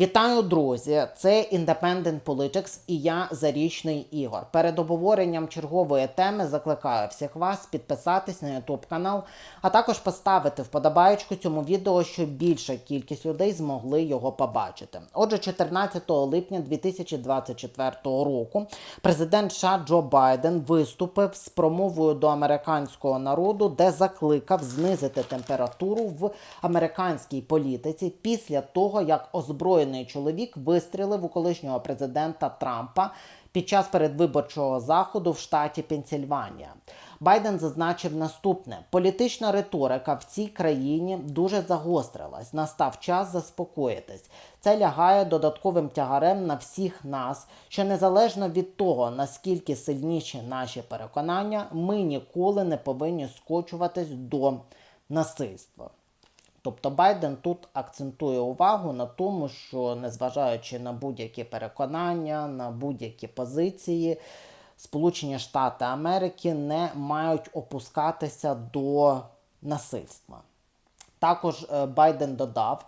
Вітаю, друзі! Це Independent Politics і я Зарічний Ігор. Перед обговоренням чергової теми закликаю всіх вас підписатись на YouTube канал, а також поставити вподобаєчку цьому відео, щоб більша кількість людей змогли його побачити. Отже, 14 липня 2024 року президент США Джо Байден виступив з промовою до американського народу, де закликав знизити температуру в американській політиці після того, як озброєний чоловік вистрілив у колишнього президента Трампа під час передвиборчого заходу в штаті Пенсільванія. Байден зазначив наступне: політична риторика в цій країні дуже загострилась. Настав час заспокоїтись. Це лягає додатковим тягарем на всіх нас, що незалежно від того, наскільки сильніші наші переконання, ми ніколи не повинні скочуватись до насильства. Тобто Байден тут акцентує увагу на тому, що незважаючи на будь-які переконання, на будь-які позиції, Сполучені Штати Америки не мають опускатися до насильства. Також е, Байден додав: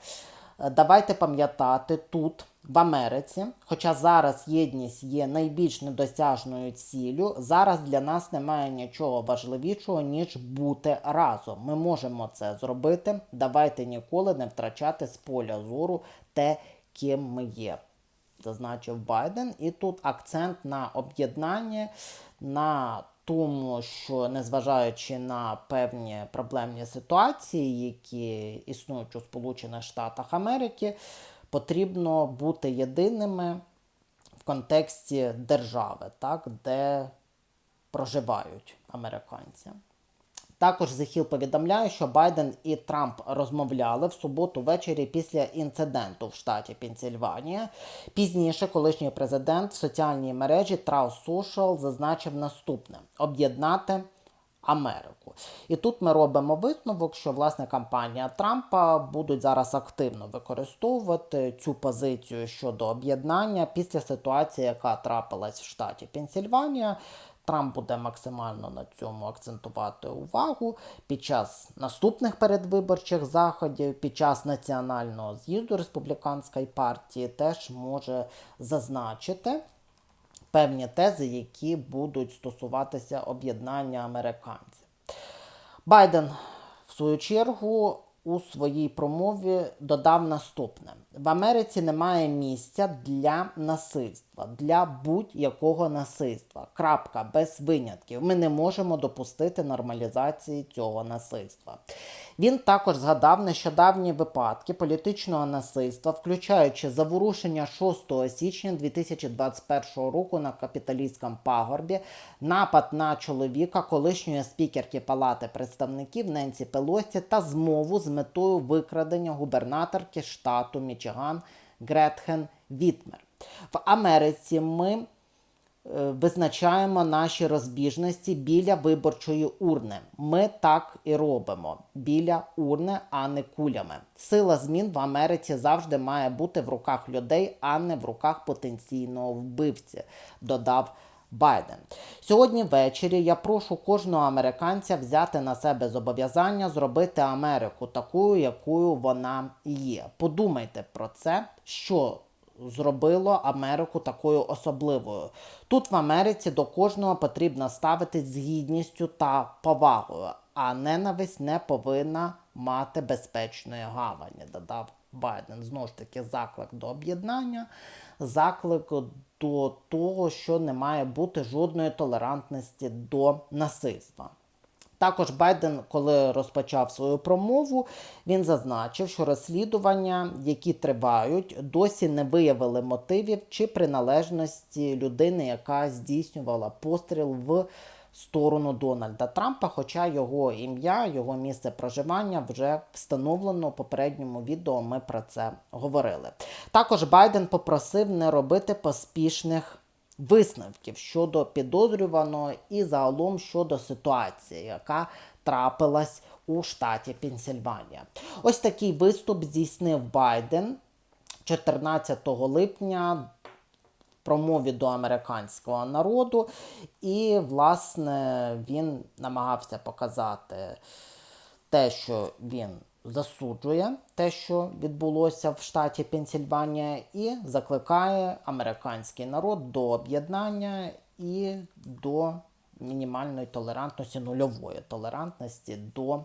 е, давайте пам'ятати тут, в Америці, хоча зараз єдність є найбільш недосяжною ціллю, зараз для нас немає нічого важливішого, ніж бути разом. Ми можемо це зробити. Давайте ніколи не втрачати з поля зору те, ким ми є. Зазначив Байден, і тут акцент на об'єднання, на тому, що незважаючи на певні проблемні ситуації, які існують у Сполучених Штатах Америки, потрібно бути єдиними в контексті держави, так, де проживають американці. Також Hill повідомляє, що Байден і Трамп розмовляли в суботу ввечері після інциденту в штаті Пенсільванія. Пізніше колишній президент в соціальній мережі Trust Social зазначив наступне: об'єднати Америку. І тут ми робимо висновок, що власне кампанія Трампа будуть зараз активно використовувати цю позицію щодо об'єднання після ситуації, яка трапилась в штаті Пенсільванія. Трамп буде максимально на цьому акцентувати увагу під час наступних передвиборчих заходів, під час національного з'їзду республіканської партії теж може зазначити певні тези, які будуть стосуватися об'єднання американців. Байден, в свою чергу, у своїй промові додав наступне: в Америці немає місця для насильства, для будь-якого насильства. Крапка без винятків. Ми не можемо допустити нормалізації цього насильства. Він також згадав нещодавні випадки політичного насильства, включаючи заворушення 6 січня 2021 року на капіталістському пагорбі, напад на чоловіка, колишньої спікерки Палати представників Ненсі Пелосі та змову з метою викрадення губернаторки штату Мічиган Гретхен Вітмер. В Америці ми Е, визначаємо наші розбіжності біля виборчої урни. Ми так і робимо біля урни, а не кулями. Сила змін в Америці завжди має бути в руках людей, а не в руках потенційного вбивці, додав. Байден сьогодні ввечері я прошу кожного американця взяти на себе зобов'язання зробити Америку такою, якою вона є. Подумайте про це, що зробило Америку такою особливою. Тут в Америці до кожного потрібно ставитись з гідністю та повагою, а ненависть не повинна мати безпечної гавані, додав Байден. Знову ж таки, заклик до об'єднання, заклик до того, що не має бути жодної толерантності до насильства. Також Байден, коли розпочав свою промову, він зазначив, що розслідування, які тривають, досі не виявили мотивів чи приналежності людини, яка здійснювала постріл в сторону Дональда Трампа. Хоча його ім'я, його місце проживання вже встановлено у попередньому відео. Ми про це говорили. Також Байден попросив не робити поспішних висновків щодо підозрюваного і загалом щодо ситуації, яка трапилась у штаті Пенсільванія. Ось такий виступ здійснив Байден 14 липня. Промові до американського народу, і, власне, він намагався показати те, що він засуджує те, що відбулося в штаті Пенсільванія, і закликає американський народ до об'єднання і до мінімальної толерантності, нульової толерантності до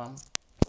Mom